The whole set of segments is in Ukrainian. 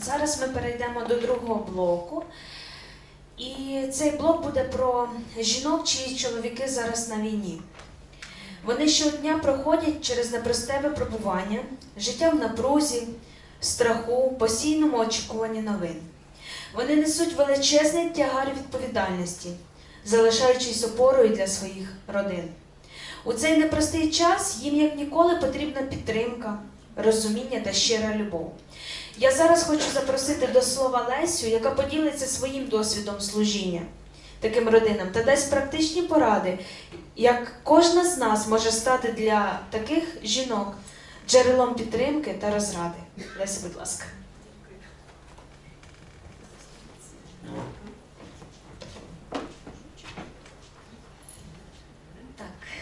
Зараз ми перейдемо до другого блоку. І цей блок буде про жінок, чиї чоловіки зараз на війні. Вони щодня проходять через непросте випробування, життя в напрузі, страху, постійному очікуванні новин. Вони несуть величезний тягар відповідальності, залишаючись опорою для своїх родин. У цей непростий час їм як ніколи потрібна підтримка, розуміння та щира любов. Я зараз хочу запросити до слова Лесю, яка поділиться своїм досвідом служіння таким родинам та дасть практичні поради, як кожна з нас може стати для таких жінок джерелом підтримки та розради. Леся, будь ласка.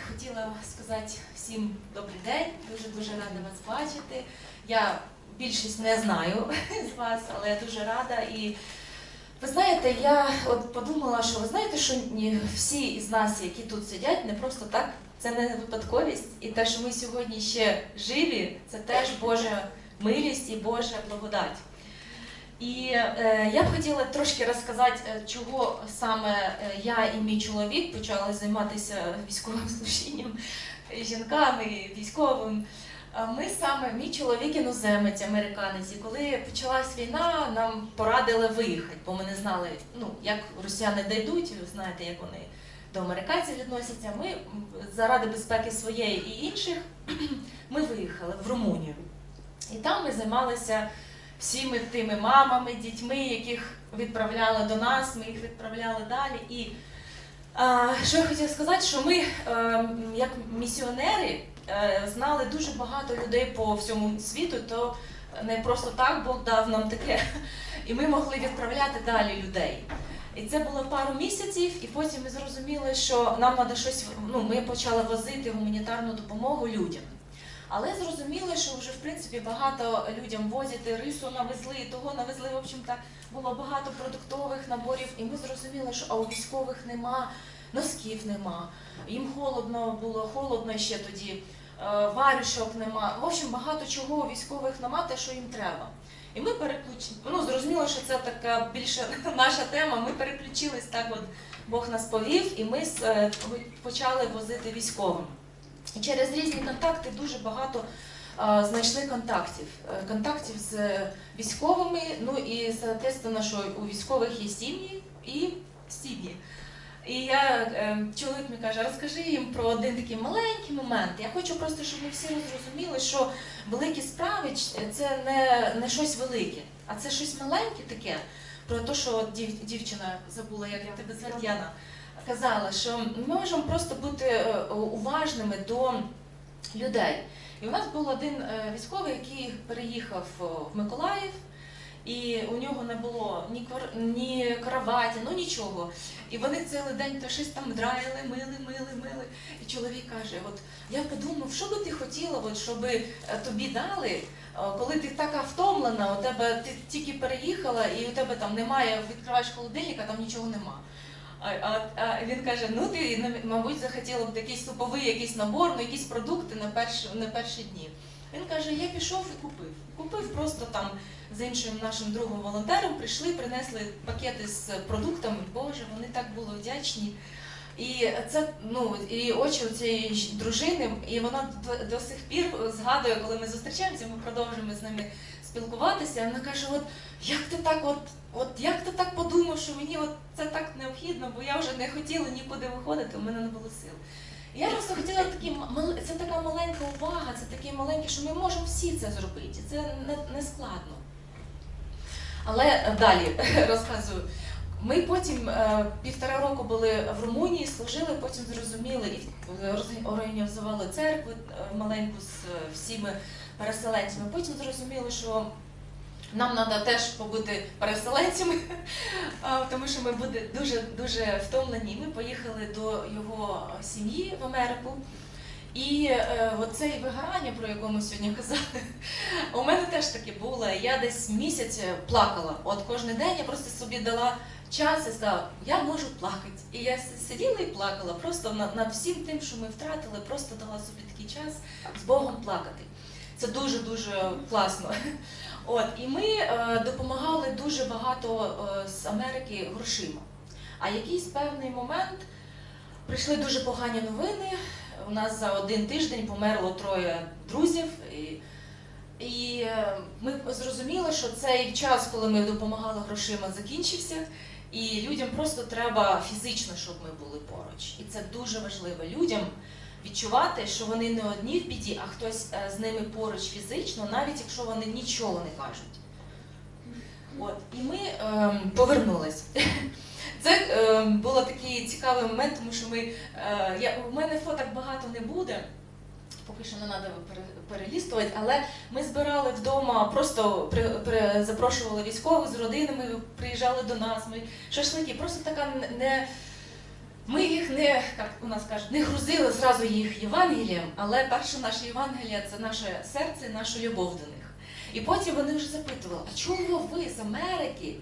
Хотіла сказати всім добрий день, дуже дуже рада вас бачити. Я більшість не знаю з вас, але я дуже рада. І ви знаєте, я от подумала, що ви знаєте, що всі із нас, які тут сидять, не просто так, це не випадковість. І те, що ми сьогодні ще живі, це теж Божа милість і Божа благодать. І е, я б хотіла трошки розказати, е, чого саме е, я і мій чоловік почали займатися військовим служінням, жінками, військовим. А Ми саме, мій чоловік іноземець, американець, і коли почалась війна, нам порадили виїхати, бо ми не знали, ну, як росіяни дійдуть, ви знаєте, як вони до американців відносяться. Ми заради безпеки своєї і інших ми виїхали в Румунію. І там ми займалися всіми тими мамами, дітьми, яких відправляли до нас, ми їх відправляли далі. І а, що я хотіла сказати, що ми, е, як місіонери, знали дуже багато людей по всьому світу, то не просто так Бог дав нам таке. І ми могли відправляти далі людей. І це було пару місяців, і потім ми зрозуміли, що нам треба щось. Ну, ми почали возити гуманітарну допомогу людям. Але зрозуміли, що вже в принципі багато людям возять рису навезли, того навезли. В общем-то, було багато продуктових наборів, і ми зрозуміли, що а у військових нема, носків нема. Їм холодно було, холодно ще тоді, е, варюшок нема. В общем, багато чого у військових нема, те, що їм треба. І ми переключили, ну зрозуміло, що це така більше наша тема. Ми переключились так, от Бог нас повів, і ми е, почали возити військовим. І через різні контакти дуже багато е, знайшли контактів. Контактів з військовими, ну і соответственно, що у військових є сім'ї і сім'ї. І я, е, чоловік мені каже, розкажи їм про один такий маленький момент. Я хочу просто, щоб ми всі зрозуміли, що великі справи це не, не щось велике, а це щось маленьке таке. Про те, що от дів, дівчина забула, як тебе звати Яна, казала, що ми можемо просто бути е, уважними до людей. І у нас був один е, військовий, який переїхав е, в Миколаїв, і у нього не було ні квар- ні кроваті, ну нічого. І вони цілий день то щось там драїли, мили, мили, мили. І чоловік каже: От я подумав, що би ти хотіла, от, щоб е, тобі дали, е, коли ти така втомлена, у тебе ти тільки переїхала, і у тебе там немає, відкриваєш холодильник, а там нічого нема. А, а, а він каже: ну ти мабуть захотіла б якийсь суповий якийсь набор, ну якісь продукти на перші, на перші дні. Він каже: я пішов і купив. Купив просто там з іншим нашим другом волонтером, прийшли, принесли пакети з продуктами. Боже, вони так були вдячні. І це ну і очі у цієї дружини, і вона до, до сих пір згадує, коли ми зустрічаємося, ми продовжуємо з ними спілкуватися. Вона каже: От як ти так, от, от як ти так подумав, що мені от це так необхідно, бо я вже не хотіла нікуди виходити, у мене не було сил. Я просто хотіла такі це така маленька увага, це таке маленьке, що ми можемо всі це зробити. Це не, не складно. Але е, далі розказую. Ми потім е, півтора року були в Румунії, служили, потім зрозуміли і організували церкву е, маленьку з всіми переселенцями. Потім зрозуміли, що нам треба теж побути переселенцями, тому що ми були дуже дуже втомлені. Ми поїхали до його сім'ї в Америку. І е, оце вигорання, про яке ми сьогодні казали, у мене теж таке було. Я десь місяць плакала. От кожен день я просто собі дала час і сказала, я можу плакати. І я сиділа і плакала просто над, над всім тим, що ми втратили, просто дала собі такий час з Богом плакати. Це дуже дуже класно. От, і ми е, допомагали дуже багато е, з Америки грошима. А якийсь певний момент прийшли дуже погані новини. У нас за один тиждень померло троє друзів. І, і е, ми зрозуміли, що цей час, коли ми допомагали грошима, закінчився. І людям просто треба фізично, щоб ми були поруч. І це дуже важливо людям відчувати, що вони не одні в біді, а хтось е, з ними поруч фізично, навіть якщо вони нічого не кажуть. От, і ми ем, повернулись. Це ем, був такий цікавий момент, тому що ми. Е, я, у мене фоток багато не буде. Поки що не треба перелістувати, але ми збирали вдома, просто при, при, запрошували військових з родинами, приїжджали до нас, ми шашлики, просто така не. Ми їх не, як у нас кажуть, не грузили зразу їх Євангелієм, але перше наше Євангеліє це наше серце, наша любов до них. І потім вони вже запитували, а чого ви з Америки?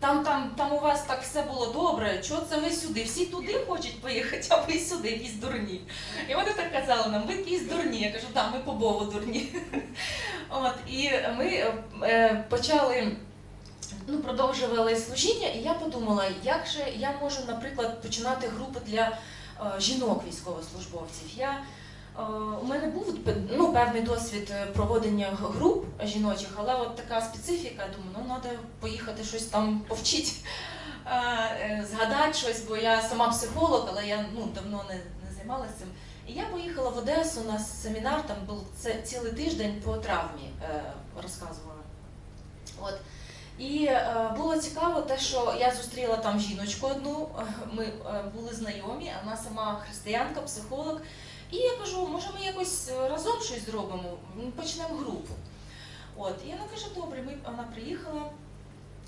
Там, там, там у вас так все було добре, чого це ви сюди? Всі туди хочуть поїхати, а ви сюди, якісь дурні. І вони так казали нам, ви якісь дурні. Я кажу, так, ми по Богу дурні. От, і ми е, почали, ну, продовжували служіння, і я подумала, як же я можу, наприклад, починати групи для е, жінок військовослужбовців. Я, е, у мене був ну, певний досвід е, проводення груп жіночих, але от така специфіка, думаю, ну треба поїхати щось там повчити, згадати щось, бо я сама психолог, але я ну, давно не, не займалася цим. І я поїхала в Одесу на семінар, там був цілий тиждень по травмі розказувала. От. І е, було цікаво те, що я зустріла там жіночку одну, е, ми е, були знайомі, вона сама християнка, психолог. І я кажу, може ми якось е, разом щось зробимо, почнемо групу. От, і вона каже, добре, ми, вона приїхала,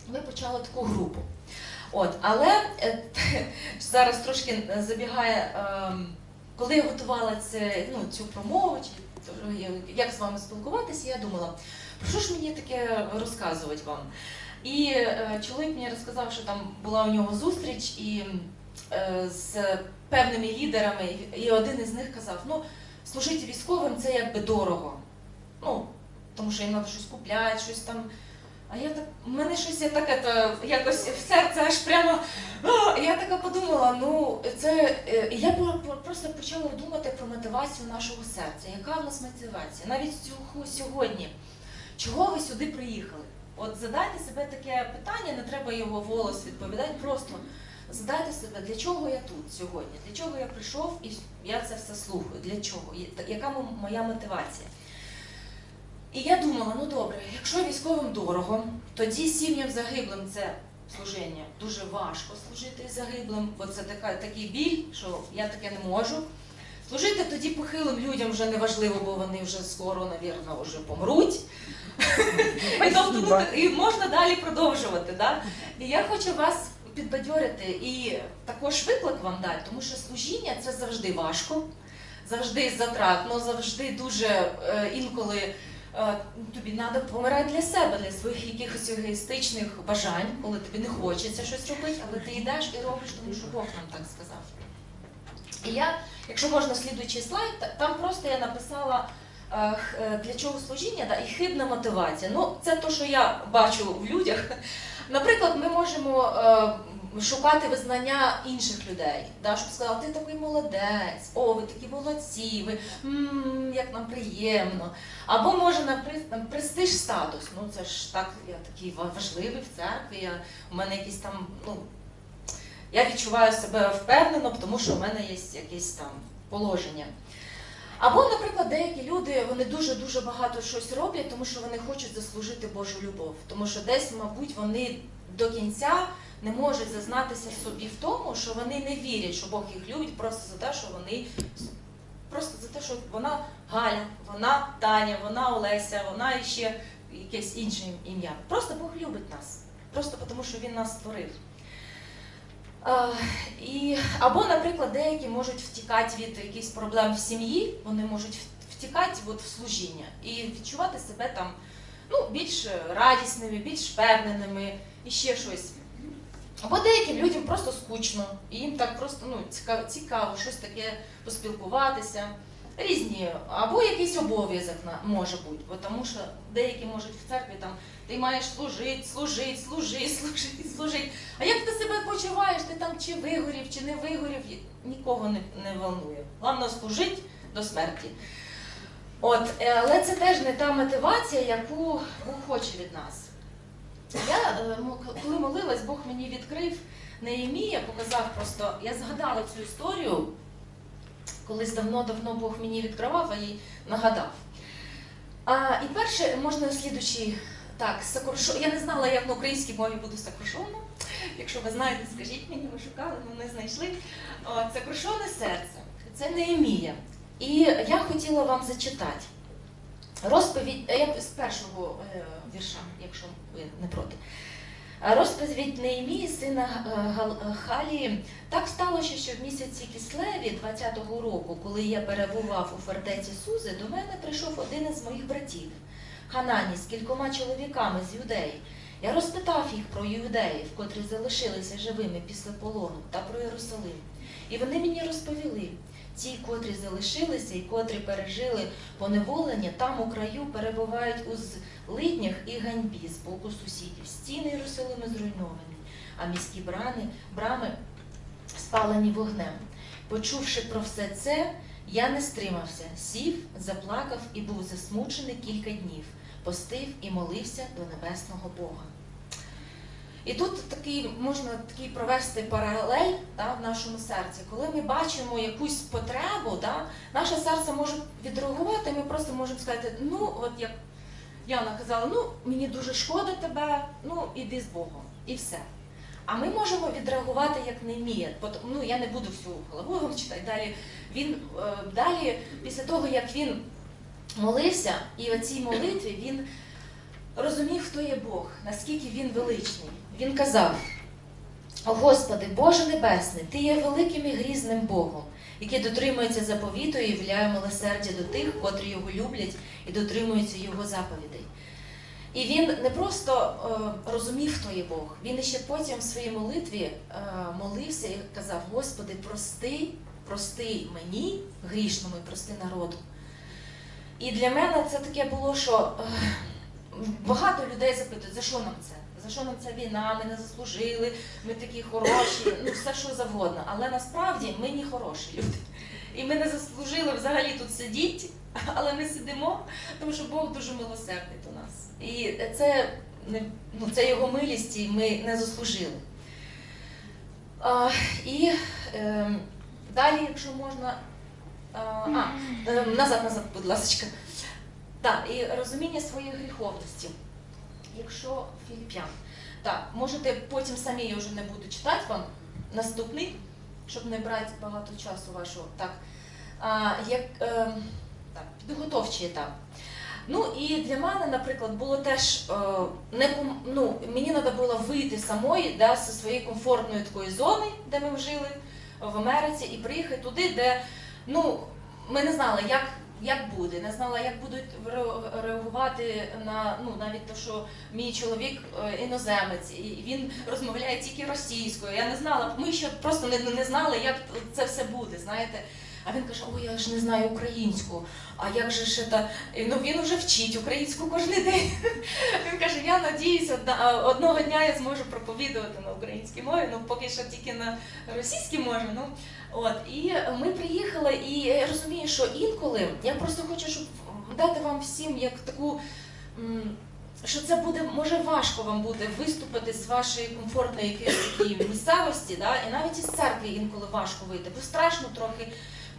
ми почали таку групу. От, але е, зараз трошки забігає, ем, коли я готувала це, ну, цю промову, е, як з вами спілкуватися, я думала, що ж мені таке розказувати вам? І е, чоловік мені розказав, що там була у нього зустріч і е, з певними лідерами, і один із них казав: ну, служити військовим це якби дорого. Ну, тому що їм треба щось купляти, щось там. А я так, у мене щось таке то якось в серце аж прямо. «А!» Я така подумала, ну це е, я про- про- просто почала думати про мотивацію нашого серця. Яка в нас мотивація? Навіть сьогодні. Чого ви сюди приїхали? От задайте себе таке питання, не треба його волос відповідати, просто задайте себе, для чого я тут сьогодні, для чого я прийшов і я це все слухаю, для чого, яка моя мотивація. І я думала, ну добре, якщо військовим дорого, тоді сім'ям загиблим це служіння дуже важко служити загиблим, бо це така, такий біль, що я таке не можу. Служити тоді похилим людям вже не важливо, бо вони вже скоро, навірно, вже помруть. І, тобто, ну, і можна далі продовжувати. Да? І я хочу вас підбадьорити і також виклик вам дати, тому що служіння це завжди важко, завжди затратно, завжди дуже е, інколи. е, Тобі треба помирати для себе, для своїх якихось егоїстичних бажань, коли тобі не хочеться щось робити, але ти йдеш і робиш, тому що Бог нам так сказав. І я, якщо можна слідуючий слайд, там просто я написала для чого служіння да, і хибна мотивація. Ну, це те, що я бачу в людях. Наприклад, ми можемо е, шукати визнання інших людей, да, щоб сказати, ти такий молодець, о, ви такі молодці, ви як нам приємно. Або може там, престиж статус. Ну це ж так, я такий ва- важливий в церкві. Я, у мене якісь там, ну я відчуваю себе впевнено, тому що в мене є якесь там положення. Або, наприклад, деякі люди вони дуже дуже багато щось роблять, тому що вони хочуть заслужити Божу любов. Тому що десь, мабуть, вони до кінця не можуть зазнатися собі в тому, що вони не вірять, що Бог їх любить просто за те, що вони просто за те, що вона Галя, вона Таня, вона Олеся, вона іще якесь інше ім'я. Просто Бог любить нас. Просто тому, що Він нас створив. І, або, наприклад, деякі можуть втікати від якихось проблем в сім'ї, вони можуть втікати от, в служіння і відчувати себе там ну, більш радісними, більш впевненими і ще щось. Або деяким людям просто скучно, і їм так просто ну, цікаво, цікаво щось таке поспілкуватися. різні, або якийсь обов'язок може бути, бо тому що деякі можуть в церкві там ти маєш служити, служити, служити, служити, служити. А як ти почуваєш, ти там чи вигорів, чи не вигорів, нікого не, не волнує. Головне служити до смерті. От, е, але це теж не та мотивація, яку Бог хоче від нас. Я е, коли молилась, Бог мені відкрив Неємія, показав просто, я згадала цю історію, колись давно-давно Бог мені відкривав, а їй нагадав. А, і перше, можна слідучі, так, сокрушо... я не знала, як на українській мові буде сокрушовано. Якщо ви знаєте, скажіть мені, ми шукали, але не знайшли. От, сокрушене серце. Це Неємія. І я хотіла вам зачитати розповідь, е, я з першого е, вірша, якщо ви не проти. Розповідь Неємії, сина е, Халії. Так сталося, що в місяці Кислеві 20-го року, коли я перебував у фортеці Сузи, до мене прийшов один із моїх братів, Ханані, з кількома чоловіками з юдеї. Я розпитав їх про юдеїв, котрі залишилися живими після полону, та про Єрусалим. І вони мені розповіли, ті, котрі залишилися і котрі пережили поневолення, там у краю перебувають у злиднях і ганьбі з боку сусідів. Стіни Єрусалиму зруйновані, а міські брани, брами спалені вогнем. Почувши про все це, я не стримався, сів, заплакав і був засмучений кілька днів, постив і молився до небесного Бога. І тут такий можна такий провести паралель да, в нашому серці. Коли ми бачимо якусь потребу, да, наше серце може відреагувати, ми просто можемо сказати, ну, от як Яна казала, ну мені дуже шкода тебе, ну іди з Богом, і все. А ми можемо відреагувати як Немія. Ну я не буду всю голову читати. Далі він е, далі, після того як він молився, і в цій молитві він розумів, хто є Бог, наскільки він величний. Він казав: О Господи, Боже Небесний, Ти є великим і грізним Богом, який дотримується заповіту і являє милосердя до тих, котрі його люблять і дотримуються його заповідей. І він не просто е, розумів, хто є Бог, він іще потім в своїй молитві е, молився і казав: Господи, прости, прости мені, грішному, і прости народу. І для мене це таке було, що е, багато людей запитують, за що нам це? За що нам ця війна? Ми не заслужили, ми такі хороші, ну все що завгодно. Але насправді ми не хороші люди. І ми не заслужили взагалі тут сидіти, але ми сидимо, тому що Бог дуже милосердний до нас. І це, ну, це його милість, і ми не заслужили. А, і е, далі, якщо можна. А, а, е, назад, назад, будь ласка. Так, і розуміння своєї гріховності. Якщо Філіп'ян. Так, можете потім самі я вже не буду читати вам наступний, щоб не брати багато часу вашого. Так, а, як, е, так підготовчий етап. Ну і для мене, наприклад, було теж е, не ну, мені треба було вийти самої да, зі своєї комфортної такої зони, де ми жили в Америці, і приїхати туди, де ну, ми не знали, як, як буде, не знала, як будуть ре- реагувати на ну, навіть то, що мій чоловік е, іноземець, і він розмовляє тільки російською. Я не знала, ми ще просто не, не знали, як це все буде, знаєте. А він каже: Ой, я ж не знаю українську. А як же ж це? Ну він вже вчить українську кожен день. Він каже: Я надіюся, одного дня я зможу проповідувати на українській мові. Ну поки що тільки на російській мові. Ну от і ми приїхали, і я розумію, що інколи я просто хочу, щоб дати вам всім як таку. Що це буде може важко вам буде виступити з вашої комфортної якоїсь такої місцевості, да? і навіть із церкви інколи важко вийти, бо страшно трохи,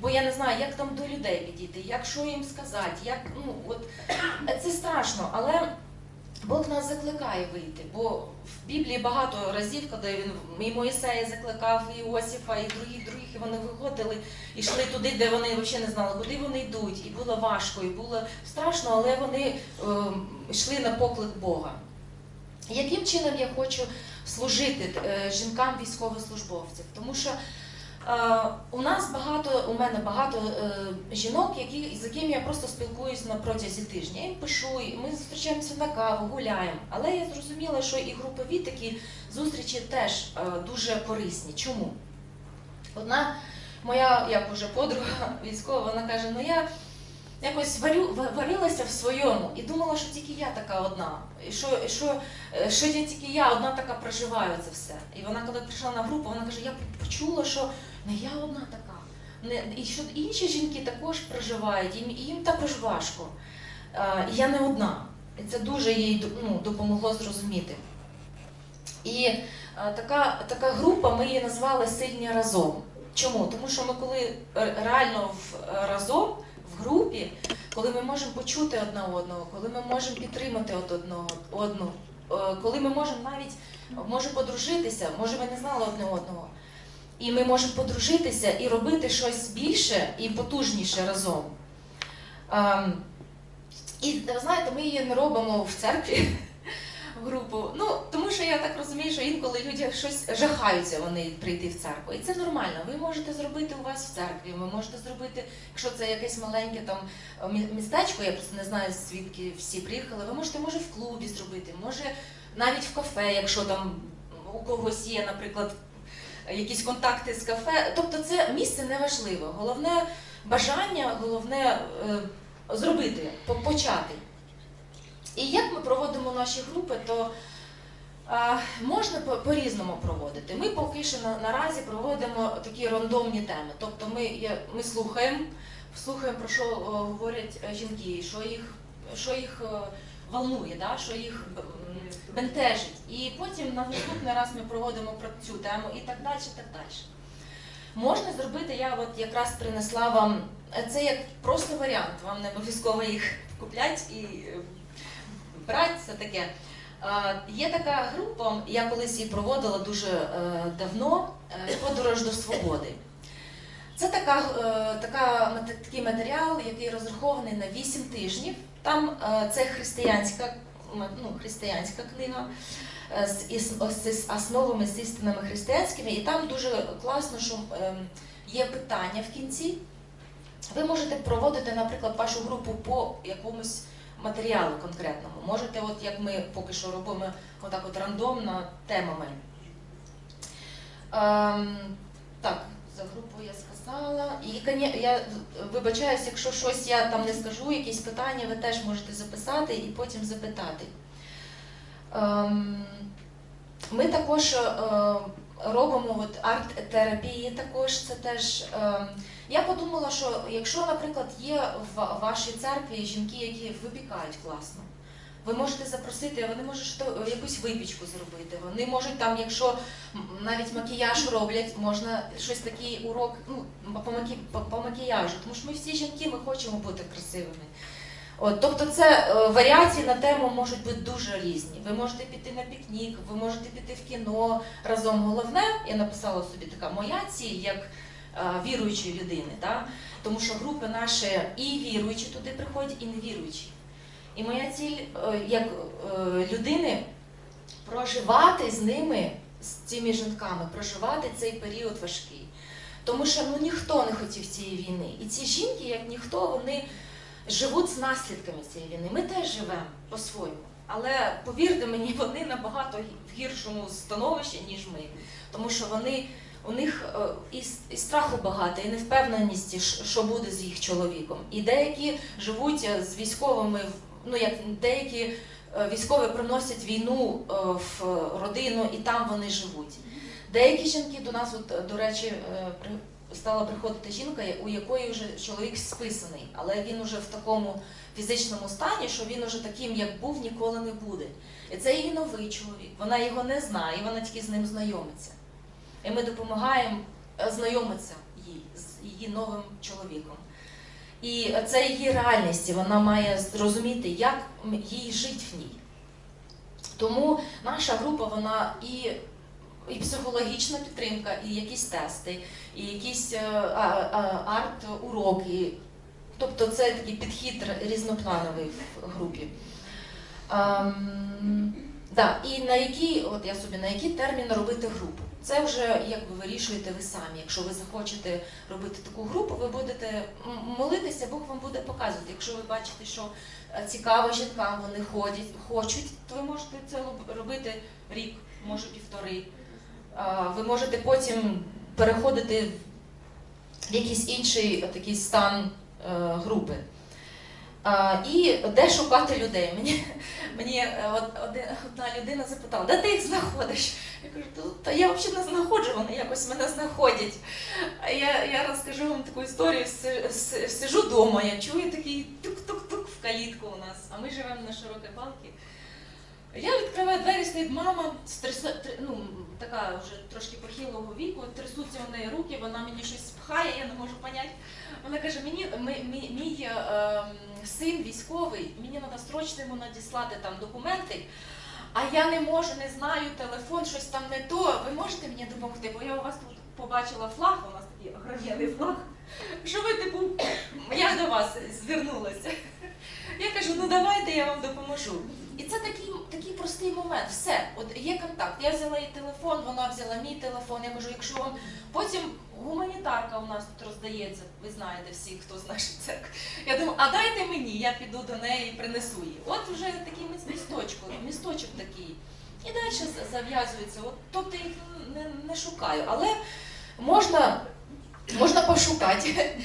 бо я не знаю, як там до людей підійти, як що їм сказати, як ну от це страшно, але Бог нас закликає вийти, бо в Біблії багато разів, коли він і Моїсея закликав, і Іосифа, і других других, і вони виходили і йшли туди, де вони взагалі не знали, куди вони йдуть, і було важко, і було страшно, але вони е, йшли на поклик Бога. Яким чином я хочу служити е, жінкам військовослужбовців? Тому що у нас багато, у мене багато е, жінок, які, з якими я просто спілкуюсь на протязі тижня. Я їм пишу, ми зустрічаємося на каву, гуляємо. Але я зрозуміла, що і групові такі зустрічі теж е, дуже корисні. Чому? Одна моя як уже подруга військова, вона каже: ну я якось варю, варилася в своєму і думала, що тільки я така одна. І що, що, е, що я тільки я одна така проживаю це все. І вона, коли прийшла на групу, вона каже: я почула, що не я одна така. Не, і що інші жінки також проживають, їм, їм також важко. Е, я не одна. І це дуже їй ну, допомогло зрозуміти. І е, така, така група, ми її назвали Сильні разом. Чому? Тому що ми коли е, реально в, е, разом, в групі, коли ми можемо почути одна одного, коли ми можемо підтримати од одного одну, е, коли ми можемо навіть може подружитися, може ми не знали одне одного. І ми можемо подружитися і робити щось більше і потужніше разом. Ем, і ви знаєте, ми її не робимо в церкві групу. Ну, тому що я так розумію, що інколи люди щось жахаються вони прийти в церкву. І це нормально. Ви можете зробити у вас в церкві, ви можете зробити, якщо це якесь маленьке там містечко, я просто не знаю, звідки всі приїхали, ви можете, може, в клубі зробити, може навіть в кафе, якщо там у когось є, наприклад, якісь контакти з кафе. Тобто це місце не важливо. Головне бажання, головне е, зробити, почати. І як ми проводимо наші групи, то можна по- по-різному проводити. Ми поки що наразі проводимо такі рандомні теми. Тобто ми, ми слухаємо, слухаємо, про що говорять е, жінки, що їх, що їх е, волнує, да? що їх бентежить. І потім на наступний раз ми проводимо про цю тему і так далі, так далі. Можна зробити, я от якраз принесла вам це як просто варіант, вам не обов'язково їх купляти і е, брати, це таке. Е, Є така група, я колись її проводила дуже е, давно, подорож до свободи. Це така, така, такий матеріал, який розрахований на 8 тижнів. Там це християнська, ну, християнська книга е, з, основами з істинами християнськими, і там дуже класно, що е, є питання в кінці. Ви можете проводити, наприклад, вашу групу по якомусь матеріалу конкретному. Можете, от як ми поки що робимо отак от рандомно темами. Ем, так, за групу я сказала. І я вибачаюсь, якщо щось я там не скажу, якісь питання, ви теж можете записати і потім запитати. Ем, ми також е, робимо арт-терапії, також це теж. е, я подумала, що якщо, наприклад, є в вашій церкві жінки, які випікають класно, ви можете запросити, вони можуть якусь випічку зробити. Вони можуть там, якщо навіть макіяж роблять, можна щось такий урок ну, по, макі, по, по макіяжу, тому що ми всі жінки, ми хочемо бути красивими. От, тобто це е, варіації на тему можуть бути дуже різні. Ви можете піти на пікнік, ви можете піти в кіно разом. Головне, я написала собі така моя ціль як е, віруючої людини, да? тому що групи наші і віруючі туди приходять, і невіруючі. І моя ціль е, як е, людини проживати з ними, з цими жінками, проживати цей період важкий. Тому що ну, ніхто не хотів цієї війни. І ці жінки, як ніхто, вони живуть з наслідками цієї війни. Ми теж живемо по-своєму. Але повірте мені, вони набагато в гіршому становищі, ніж ми. Тому що вони, у них е, і, і страху багато, і невпевненості, що буде з їх чоловіком. І деякі живуть з військовими, ну як деякі е, військові приносять війну е, в родину, і там вони живуть. Деякі жінки до нас, от, до речі, е, стала приходити жінка, у якої вже чоловік списаний, але він уже в такому фізичному стані, що він уже таким, як був, ніколи не буде. І це її новий чоловік. Вона його не знає, вона тільки з ним знайомиться. І ми допомагаємо знайомитися їй з її новим чоловіком. І це її реальність, і вона має зрозуміти, як їй жити в ній. Тому наша група, вона і, і психологічна підтримка, і якісь тести, і якісь е, арт-уроки. Тобто це такий підхід різноплановий в групі. Ем, да, і на які, от я собі, на який термін робити групу? Це вже як ви вирішуєте ви самі. Якщо ви захочете робити таку групу, ви будете молитися, Бог вам буде показувати. Якщо ви бачите, що е, цікаво жінкам, вони ходять, хочуть, то ви можете це робити рік, може півтори. Ви можете потім переходити в якийсь інший такий стан е, групи. І де шукати людей? Мені, мені е, одна людина запитала, де ти їх знаходиш? Я кажу, «Та- я взагалі не знаходжу, вони якось мене знаходять. А я, я розкажу вам таку історію. Си- си- Сижу вдома, я чую такий тук-тук-тук в калітку у нас, а ми живемо на широкій балці. Я відкриваю двері, стоїть мама, тр- ну, така вже трошки похилого віку, трясуться у неї руки, вона мені щось пхає, я не можу поняти. Вона каже, мені мій, мій е, ем, син військовий, мені треба срочно йому надіслати там документи, а я не можу, не знаю, телефон, щось там не то. Ви можете мені допомогти? Бо я у вас тут побачила флаг, у нас такий огромний флаг. Що ви типу, я до вас звернулася. Я кажу, ну давайте я вам допоможу. І це такий, такий простий момент. Все, от є контакт. Я взяла її телефон, вона взяла мій телефон. Я кажу, якщо вам потім гуманітарка у нас тут роздається, ви знаєте всі, хто з нашої церкви. Я думаю, а дайте мені, я піду до неї і принесу її. От вже такий міс- місточок, такий. І далі зав'язується. От, тобто їх не, не шукаю. Але можна, можна пошукати.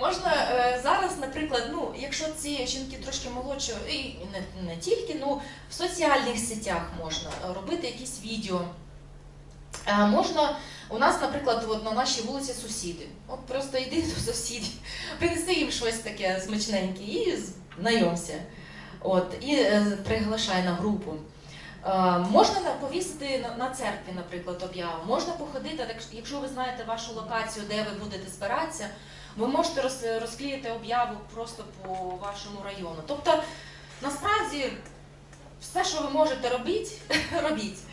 Можна е, зараз, наприклад, ну, якщо ці жінки трошки молодші, і не, не тільки, ну в соціальних сетях можна робити якісь відео. Е, можна, у нас, наприклад, от на нашій вулиці сусіди. От просто йди до сусідів, принеси їм щось таке смачненьке і знайомся. От, і е, приглашай на групу. Е, можна повісити на, церкві, наприклад, об'яву. Можна походити, якщо ви знаєте вашу локацію, де ви будете збиратися, ви можете роз, розклеїти об'яву просто по вашому району. Тобто, насправді, все, що ви можете робити, робіть.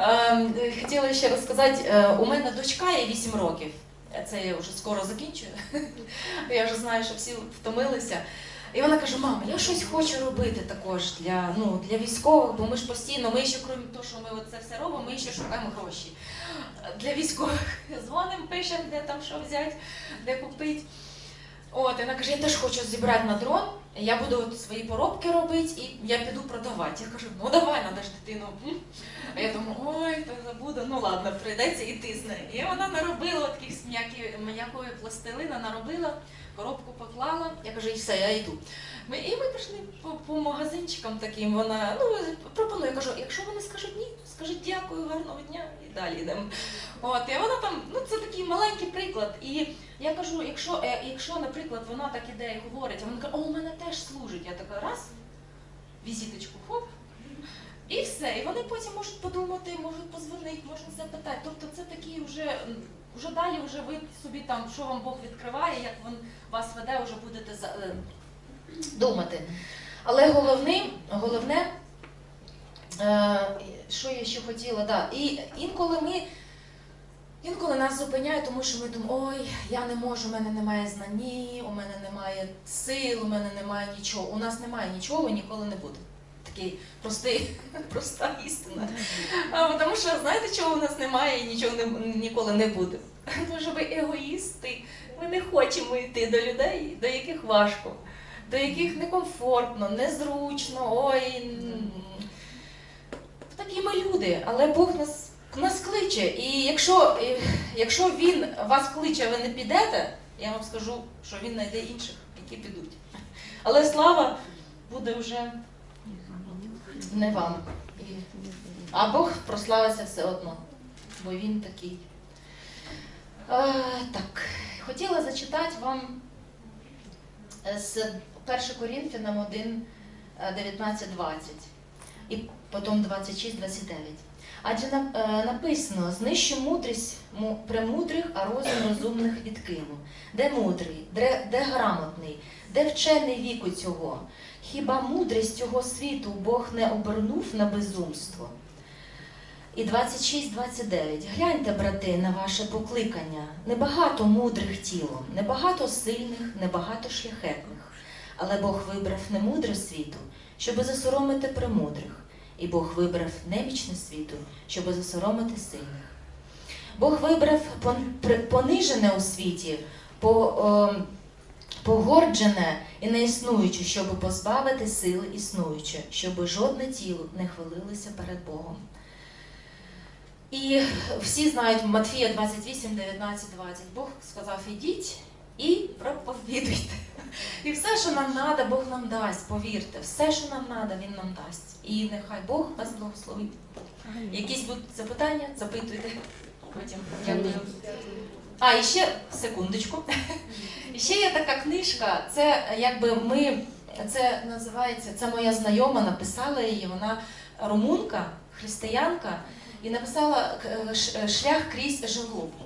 Е, хотіла ще розказати, е, у мене дочка є 8 років. Це я вже скоро закінчую. Я вже знаю, що всі втомилися. І вона каже: мама, я щось хочу робити також для, ну, для військових, бо ми ж постійно, ми ще, крім того, що ми це все робимо, ми ще шукаємо гроші. Для військових дзвонимо, пишемо, де там що взяти, де купити. От, і вона каже, я теж хочу зібрати на дрон, я буду от свої поробки робити і я піду продавати. Я кажу, ну давай, надо ж дитину. А я думаю, ой, та забуду, ну ладно, прийдеться іти з нею. І вона наробила таких м'якої пластилина, наробила, коробку поклала. Я кажу, і все, я йду. Ми, і ми пішли по, по магазинчикам таким. Вона ну пропонує, кажу, якщо вони скажуть ні, то скажіть дякую, гарного дня і далі йдемо. От, і вона там, ну це такий маленький приклад. І я кажу, якщо, е, якщо, наприклад, вона так іде і говорить, а вона каже, о, у мене теж служить. Я така раз, візиточку, хоп. І все. І вони потім можуть подумати, можуть позвонити, можуть запитати. Тобто це такі вже, вже далі вже ви собі там, що вам Бог відкриває, як він вас веде, вже будете е, думати. Але головне, головне, що я ще хотіла, да, і інколи ми. Інколи нас зупиняє, тому що ми думаємо, ой, я не можу, у мене немає знані, у мене немає сил, у мене немає нічого. У нас немає нічого ніколи не буде. Такий простий, проста істина. А, тому що знаєте, чого у нас немає і нічого не, ніколи не буде? Тому що ви егоїсти, ми не хочемо йти до людей, до яких важко, до яких некомфортно, незручно, ой. Такі ми люди, але Бог нас, нас кличе. І якщо, якщо він вас кличе, ви не підете, я вам скажу, що він знайде інших, які підуть. Але слава буде вже не вам. А Бог прославиться все одно, бо він такий. А, так, хотіла зачитати вам е, з 1 Корінфянам 1, е, 19, 20 і потім 26, 29. Адже е, написано: знищу мудрість премудрих, а розум розумних відкину. Де мудрий, де, де грамотний, де вчений віку цього? Хіба мудрість цього світу Бог не обернув на безумство? І 26-29. Гляньте, брати, на ваше покликання. Небагато мудрих тілом, небагато сильних, небагато шляхетних. Але Бог вибрав немудре світу, щоби засоромити премудрих, і Бог вибрав немічне світу, щоби засоромити сильних. Бог вибрав понижене у світі, по, о, погорджене і неіснуюче, щоб позбавити сили існуюче, щоб жодне тіло не хвалилося перед Богом. І всі знають Матфія 28, 19, 20. Бог сказав, ідіть і проповідуйте. І все, що нам треба, Бог нам дасть, повірте, все, що нам треба, Він нам дасть. І нехай Бог нас благословить. Якісь будуть запитання, запитуйте. Потім дякую. А, і ще секундочку. Ще є така книжка, це якби ми, це називається, це моя знайома написала її, вона румунка, християнка, і написала е, шлях крізь жалобу.